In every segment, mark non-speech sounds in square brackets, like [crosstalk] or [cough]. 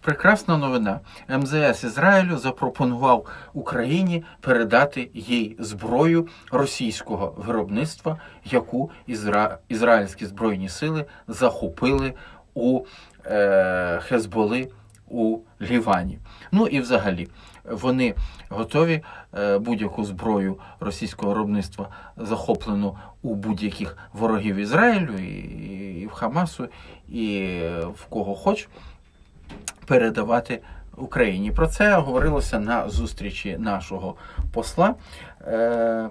Прекрасна новина. МЗС Ізраїлю запропонував Україні передати їй зброю російського виробництва, яку ізра... ізраїльські збройні сили захопили у е... Хезболи у Лівані. Ну і взагалі вони готові е, будь-яку зброю російського виробництва, захоплену у будь-яких ворогів Ізраїлю, і, і в Хамасу, і в кого хоч, передавати Україні. Про це говорилося на зустрічі нашого посла. Е,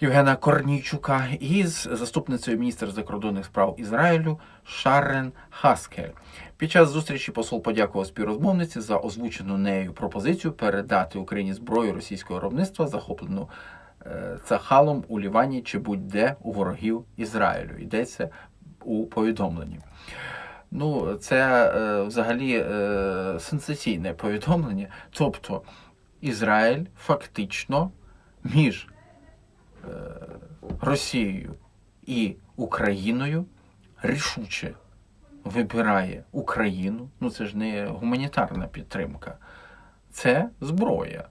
Євгена Корнійчука із заступницею міністра закордонних справ Ізраїлю Шарен Хаскель. Під час зустрічі посол подякував співрозмовниці за озвучену нею пропозицію передати Україні зброю російського виробництва, захоплену е, Цахалом у Лівані чи будь-де у ворогів Ізраїлю. Йдеться у повідомленні. Ну, це е, взагалі е, сенсаційне повідомлення. Тобто Ізраїль фактично між е, Росією і Україною рішуче вибирає Україну. Ну це ж не гуманітарна підтримка, це зброя.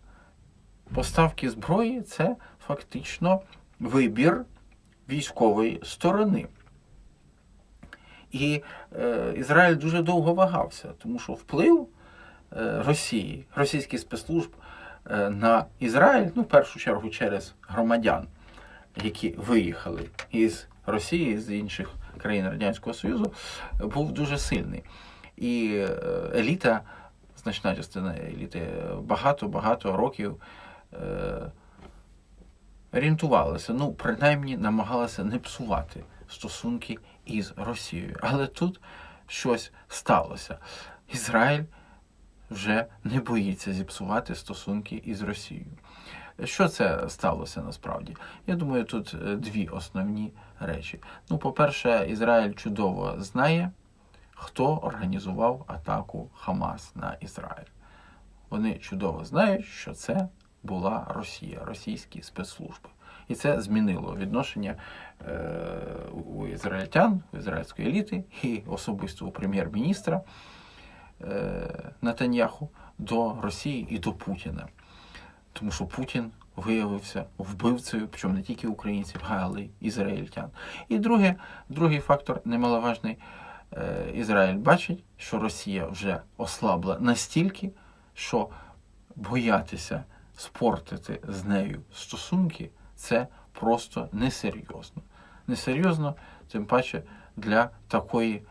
Поставки зброї це фактично вибір військової сторони. І е, Ізраїль дуже довго вагався, тому що вплив е, Росії, російських спецслужб е, на Ізраїль, ну, в першу чергу через громадян, які виїхали із Росії, з інших країн Радянського Союзу, був дуже сильний. І е, еліта, значна частина еліти, багато-багато років е, орієнтувалася, ну, принаймні намагалася не псувати стосунки із Росією. Але тут щось сталося. Ізраїль вже не боїться зіпсувати стосунки із Росією. Що це сталося насправді? Я думаю, тут е, дві основні речі. Ну, по-перше, Ізраїль чудово знає, хто організував атаку Хамас на Ізраїль. Вони чудово знають, що це була Росія, російські спецслужби. І це змінило відношення е, у ізраїльтян, у ізраїльської еліти і особисто у прем'єр-міністра е, Натаньяху до Росії і до Путіна. Тому що Путін виявився вбивцею, причому не тільки українців, але й ізраїльтян. І друге, другий фактор немаловажний. Е, Ізраїль бачить, що Росія вже ослабла настільки, що боятися спортити з нею стосунки це просто несерйозно. Несерйозно, тим паче для такої,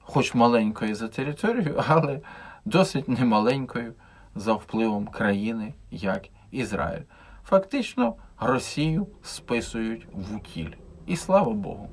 хоч маленької за територією, [laughs] але досить немаленької за впливом країни, як Ізраїль. Фактично Росію списують в утіль. І слава Богу.